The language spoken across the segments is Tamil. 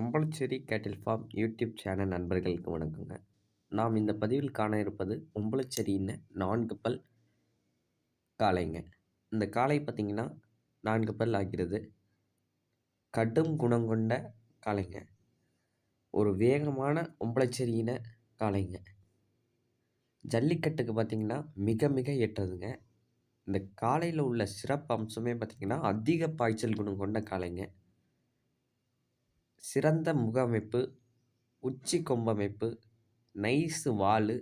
ஒம்பளச்சேரி கேட்டில் ஃபார்ம் யூடியூப் சேனல் நண்பர்களுக்கு வணக்கங்க. நாம் இந்த பதிவில் காண இருப்பது ஒம்பளச்சேரின்னு நான்கு பல் காளைங்க. இந்த காளை பார்த்திங்கன்னா நான்கு பல் ஆகிறது. கடும் குணம் கொண்ட காளைங்க. ஒரு வேகமான ஒம்பளச்சேரியின காளைங்க. ஜல்லிக்கட்டுக்கு பார்த்திங்கன்னா மிக மிக ஏற்றதுங்க. இந்த காளையில் உள்ள சிறப்பு அம்சமே பார்த்திங்கன்னா அதிக பாய்ச்சல் குணம் கொண்ட காளைங்க. சிறந்த முகமைப்பு உச்சி கொம்பமைப்பு நைஸு வால்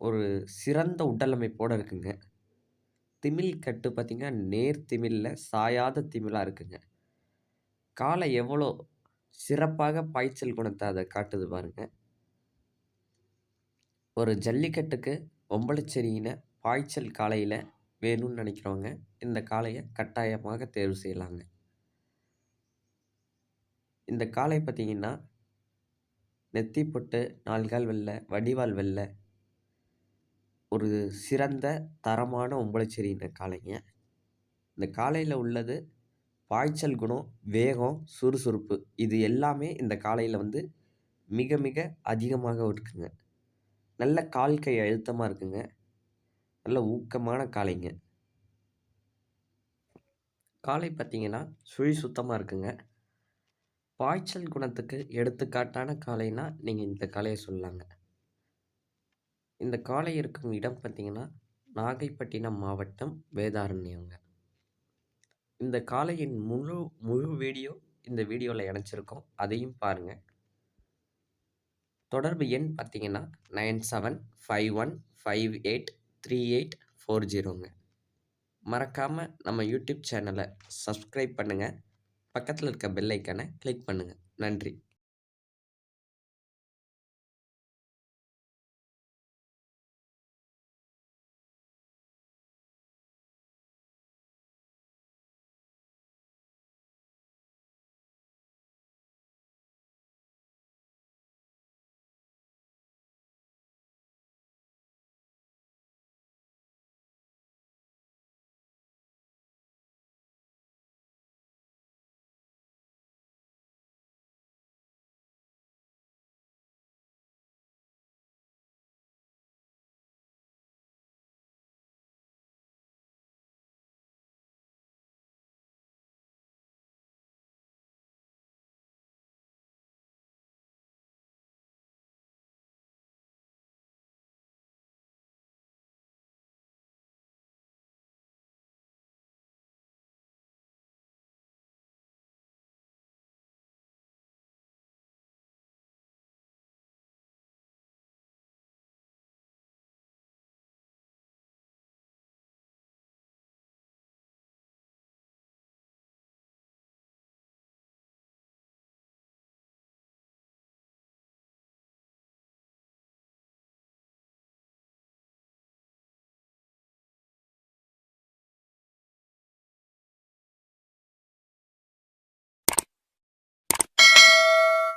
ஒரு சிறந்த உடலமைப்போடு இருக்குங்க. திமில் கட்டு பார்த்திங்கன்னா நேர் திமிழில் சாயாத திமிழாக இருக்குங்க. காலை எவ்வளோ சிறப்பாக பாய்ச்சல் குணத்தை அதை காட்டுது பாருங்கள் ஒரு ஜல்லிக்கட்டுக்கு ஒம்பளச்சேரியின பாய்ச்சல் காலையில் வேணும்னு நினைக்கிறவங்க இந்த காளையை கட்டாயமாக தேர்வு செய்யலாங்க. இந்த காளை பார்த்தீங்கன்னா நெத்தி பொட்டு நால்கால் வெள்ளை வடிவால் வெள்ளை ஒரு சிறந்த தரமான ஒம்பளச்சேரின்ற காளைங்க. இந்த காளையில் உள்ளது பாய்ச்சல் குணம் வேகம் சுறுசுறுப்பு இது எல்லாமே இந்த காளையில் வந்து மிக மிக அதிகமாக இருக்குங்க. நல்ல கால் கை அழுத்தமாக இருக்குங்க. நல்ல ஊக்கமான காளைங்க. காளை பார்த்தீங்கன்னா சுழி சுத்தமாக இருக்குங்க. பாய்ச்சல் குணத்துக்கு எடுத்துக்காட்டான காளைனா நீங்கள் இந்த காளையை சொல்லலாங்க. இந்த காளை இருக்கும் இடம் பார்த்திங்கன்னா நாகைப்பட்டினம் மாவட்டம் வேதாரண்யங்க இந்த காளையின் முழு முழு வீடியோ இந்த வீடியோவில் இணைச்சிருக்கோம். அதையும் பாருங்கள் தொடர்பு எண் பார்த்தீங்கன்னா nine seven five one five eight three eight four ஜீரோங்க. மறக்காமல் நம்ம யூடியூப் சேனலை சப்ஸ்கிரைப் பண்ணுங்கள் பக்கத்தில் இருக்க பெல் ஐக்கானை கிளிக் பண்ணுங்கள் நன்றி.